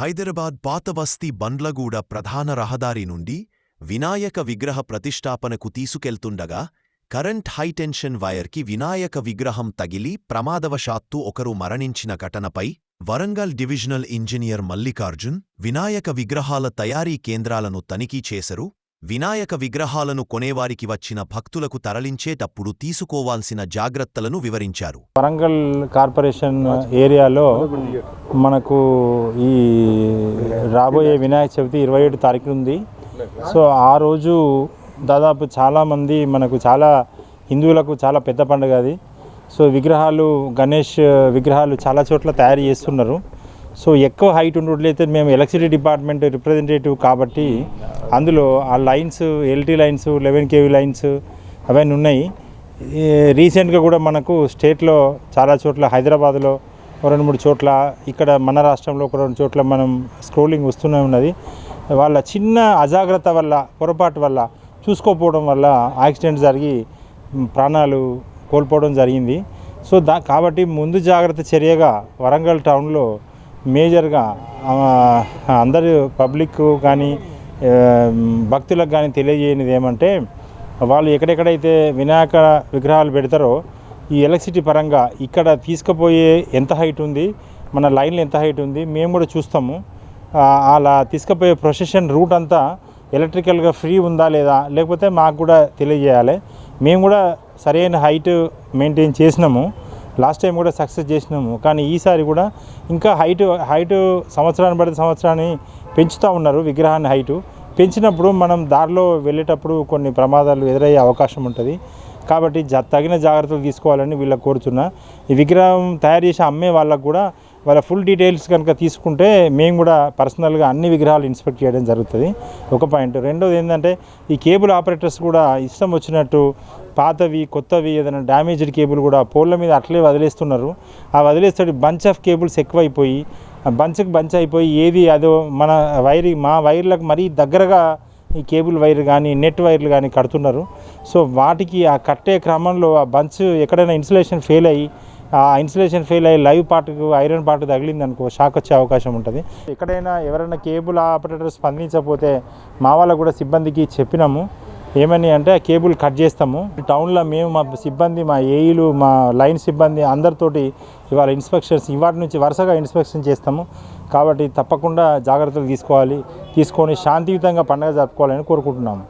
హైదరాబాద్ పాతబస్తీ బండ్లగూడ ప్రధాన రహదారి నుండి వినాయక విగ్రహ ప్రతిష్టాపనకు తీసుకెళ్తుండగా కరెంట్ హైటెన్షన్ వైర్కి వినాయక విగ్రహం తగిలి ప్రమాదవశాత్తు ఒకరు మరణించిన ఘటనపై వరంగల్ డివిజనల్ ఇంజనీర్ మల్లికార్జున్ వినాయక విగ్రహాల తయారీ కేంద్రాలను తనిఖీ చేశారు. వినాయక విగ్రహాలను కొనేవారికి వచ్చిన భక్తులకు తరలించేటప్పుడు తీసుకోవాల్సిన జాగ్రత్తలను వివరించారు. వరంగల్ కార్పొరేషన్ ఏరియాలో మనకు ఈ రాబోయే వినాయక చవితి ఇరవై ఏడు తారీఖు ఉంది. సో ఆ రోజు దాదాపు చాలామంది మనకు చాలా హిందువులకు చాలా పెద్ద పండుగ అది. సో విగ్రహాలు గణేష్ విగ్రహాలు చాలా చోట్ల తయారు చేస్తున్నారు. సో ఎక్కువ హైట్ ఉండట్లయితే మేము ఎలక్ట్రిసిటీ డిపార్ట్మెంట్ రిప్రజెంటేటివ్ కాబట్టి అందులో ఆ lines LT lines eleven KV lines అవన్నీ ఉన్నాయి. రీసెంట్గా కూడా మనకు స్టేట్లో చాలా చోట్ల హైదరాబాద్లో రెండు మూడు చోట్ల ఇక్కడ మన రాష్ట్రంలో ఒక రెండు చోట్ల మనం స్క్రోలింగ్ వస్తూనే ఉన్నది. వాళ్ళ చిన్న అజాగ్రత్త వల్ల పొరపాటు వల్ల చూసుకోకపోవడం వల్ల యాక్సిడెంట్ జరిగి ప్రాణాలు కోల్పోవడం జరిగింది. సో దా కాబట్టి ముందు జాగ్రత్త చర్యగా వరంగల్ టౌన్లో మేజర్గా అందరు పబ్లిక్ కానీ భక్తులకు కానీ తెలియజేయనిది ఏమంటే వాళ్ళు ఎక్కడెక్కడైతే వినాయక విగ్రహాలు పెడతారో ఈ ఎలక్ట్రిసిటీ పరంగా ఇక్కడ తీసుకుపోయే ఎంత హైట్ ఉంది మన లైన్లు ఎంత హైట్ ఉంది మేము కూడా చూస్తాము. అలా తీసుకుపోయే ప్రొసెషన్ రూట్ అంతా ఎలక్ట్రికల్గా ఫ్రీ ఉందా లేదా లేకపోతే మాకు కూడా తెలియజేయాలి. మేము కూడా సరైన హైట్ మెయింటైన్ చేసినాము. లాస్ట్ టైం కూడా సక్సెస్ చేసినాము. కానీ ఈసారి కూడా ఇంకా హైట్ హైట్ సంవత్సరాన్ని బట్టి సంవత్సరాన్ని పెంచుతూ ఉన్నారు విగ్రహాన్ని హైటు పెంచినప్పుడు మనం దారిలో వెళ్ళేటప్పుడు కొన్ని ప్రమాదాలు ఎదురయ్యే అవకాశం ఉంటుంది. కాబట్టి జ తగిన జాగ్రత్తలు తీసుకోవాలని వీళ్ళకి కోరుతున్నా ఈ విగ్రహం తయారు చేసి అమ్మే వాళ్ళకు కూడా వాళ్ళ ఫుల్ డీటెయిల్స్ కనుక తీసుకుంటే మేము కూడా పర్సనల్గా అన్ని విగ్రహాలు ఇన్స్పెక్ట్ చేయడం జరుగుతుంది. ఒక పాయింట్. రెండోది ఏంటంటే ఈ కేబుల్ ఆపరేటర్స్ కూడా ఇష్టం వచ్చినట్టు పాతవి కొత్తవి ఏదైనా డ్యామేజ్డ్ కేబుల్ కూడా పోళ్ళ మీద అట్లే వదిలేస్తున్నారు. ఆ వదిలేస్తే బంచ్ ఆఫ్ కేబుల్స్ ఎక్కువైపోయి ఆ బంచ్కి బంచ్ అయిపోయి ఏది అదో మన వైర్ మా వైర్లకు మరీ దగ్గరగా ఈ కేబుల్ వైర్ కానీ నెట్ వైర్లు కానీ కడుతున్నారు. సో వాటికి ఆ కట్టే క్రమంలో ఆ బంచ్ ఎక్కడైనా ఇన్సులేషన్ ఫెయిల్ అయ్యి ఆ ఇన్సులేషన్ ఫెయిల్ అయ్యి లైవ్ పార్ట్కు ఐరన్ పార్ట్ తగిలింది అనుకో షాక్ వచ్చే అవకాశం ఉంటుంది. ఎక్కడైనా ఎవరైనా కేబుల్ ఆపరేటర్ స్పందించకపోతే మా వాళ్ళకు కూడా సిబ్బందికి చెప్పినాము. ఏమని అంటే ఆ కేబుల్ కట్ చేస్తాము. టౌన్లో మేము మా సిబ్బంది మా ఏఈలు మా లైన్ సిబ్బంది అందరితోటి ఇవాళ ఇన్స్పెక్షన్స్ ఇవాటి నుంచి వరుసగా ఇన్స్పెక్షన్ చేస్తాము. కాబట్టి తప్పకుండా జాగ్రత్తలు తీసుకోవాలి. తీసుకొని శాంతియుతంగా పండుగ జరుపుకోవాలని కోరుకుంటున్నాము.